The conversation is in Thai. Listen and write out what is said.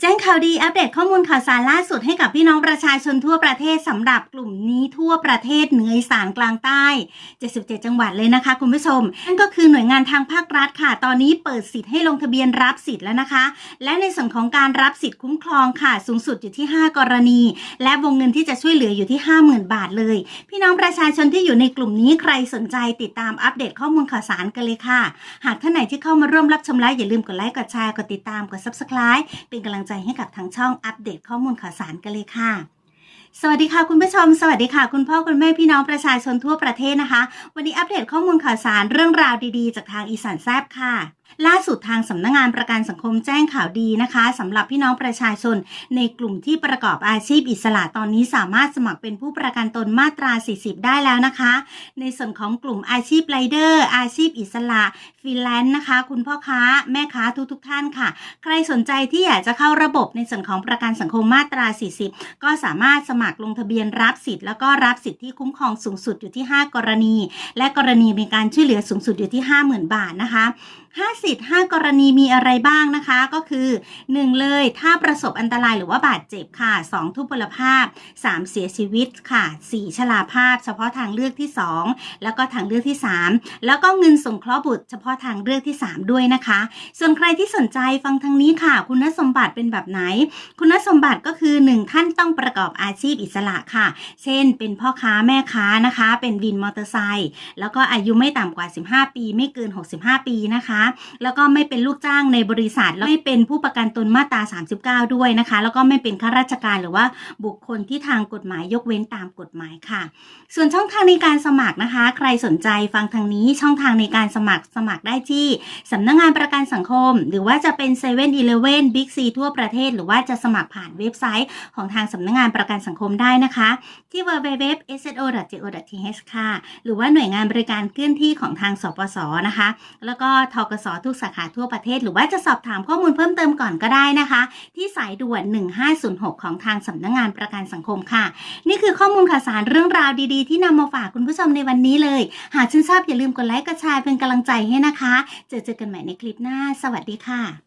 แจ้งข่าวดีอัปเดตข้อมูลข่าวสารล่าสุดให้กับพี่น้องประชาชนทั่วประเทศสำหรับกลุ่มนี้ทั่วประเทศเหนืออีสานกลางใต้ 77 จังหวัดเลยนะคะ คุณผู้ชม นั่นก็คือหน่วยงานทางภาครัฐค่ะ ตอนนี้เปิดสิทธิ์ให้ลงทะเบียนรับสิทธิ์แล้วนะคะ และในส่วนของการรับสิทธิ์คุ้มครองค่ะ สูงสุดอยู่ที่ 5 กรณี และวงเงินที่จะช่วยเหลืออยู่ที่ 50,000 บาทเลย พี่น้องประชาชนที่อยู่ในกลุ่มนี้ใครสนใจติดตามอัปเดตข้อมูลข่าวสารกันเลยค่ะ หากท่านไหนที่เข้ามาร่วมรับชมไลฟ์อย่าลืมกดไลค์กดแชร์กดติดตามกด subscribe เป็นกำลังใจให้กับทางช่องอัปเดตข้อมูลข่าวสารกันเลยค่ะสวัสดีค่ะคุณผู้ชม สวัสดีค่ะ คุณพ่อคุณแม่พี่น้องประชาชนทั่วประเทศนะคะ วันนี้อัปเดตข้อมูลข่าวสารเรื่องราวดีๆ จากทางอีสานแซบค่ะล่าสุดทางสำนักงงานประกันสังคมแจ้งข่าวดีนะคะสำหรับพี่น้องประชาชน ในกลุ่มที่ประกอบอาชีพอิสระตอนนี้สามารถสมัครเป็นผู้ประกันตนมาตรา 40 ได้แล้วนะคะ ในส่วนของกลุ่มอาชีพไรเดอร์ อาชีพอิสระฟรีแลนซ์นะคะ คุณพ่อค้าแม่ค้าทุกๆทท่านค่ะ ใครสนใจที่อยากจะเข้าระบบในส่วนของประกันสังคมมาตรา 40 ก็สามารถสมัครลงทะเบียนรับสิทธิ์แล้วก็รับสิทธิ์ที่คุ้มครองสูงสุดอยู่ที่ 5 กรณี และกรณีในการช่วยเหลือสูงสุดอยู่ที่ 50,000 บาทนะคะ5สิทธิ์ 5 กรณีมีอะไรบ้างนะคะ ก็คือ 1 เลยถ้าประสบอันตรายหรือว่าบาดเจ็บค่ะ 2 ทุพพลภาพ 3 เสียชีวิตค่ะ 4 ชราภาพ เฉพาะทางเลือกที่ 2 แล้วก็ทางเลือกที่ 3 แล้วก็เงินสงเคราะห์บุตร เฉพาะทางเลือกที่ 3 ด้วยนะคะ ส่วนใครที่สนใจฟังทางนี้ค่ะ คุณสมบัติเป็นแบบไหน คุณสมบัติก็คือ 1 ท่านต้องประกอบอาชีพอิสระค่ะ เช่น เป็นพ่อค้าแม่ค้านะคะ เป็นวินมอเตอร์ไซค์แล้วก็อายุไม่ต่ำกว่า 15 ปี ไม่เกิน 65 ปีนะคะแล้วก็ไม่เป็นลูกจ้างในบริษัท แล้วไม่เป็นผู้ประกันตนมาตรา 39 ด้วยนะคะ แล้วก็ไม่เป็นข้าราชการหรือว่าบุคคลที่ทางกฎหมายยกเว้นตามกฎหมายค่ะ ส่วนช่องทางในการสมัครนะคะ ใครสนใจฟังทางนี้ช่องทางในการสมัครสมัครได้ที่สำนักงานประกันสังคม หรือว่าจะเป็น7 e เ e ่ e อเว่นบิ๊กซีทั่วประเทศ หรือว่าจะสมัครผ่านเว็บไซต์ของทางสำนักงานประกันสังคมได้นะคะ ที่ www.sso.go.th ค่ะ หรือว่าหน่วยงานบริการเคลื่อนที่ของทางสปสนะคะ แล้วก็ทกสทุกสาขาทั่วประเทศ หรือว่าจะสอบถามข้อมูลเพิ่มเติมก่อนก็ได้นะคะ ที่สายด่วน 1506 ของทางสำนักงานประกันสังคมค่ะ นี่คือข้อมูลข่าวสารเรื่องราวดีๆ ที่นำมาฝากคุณผู้ชมในวันนี้เลย หากชื่นชอบอย่าลืมกดไลค์กดแชร์เป็นกำลังใจให้นะคะ เจอเจอกันใหม่ในคลิปหน้า สวัสดีค่ะ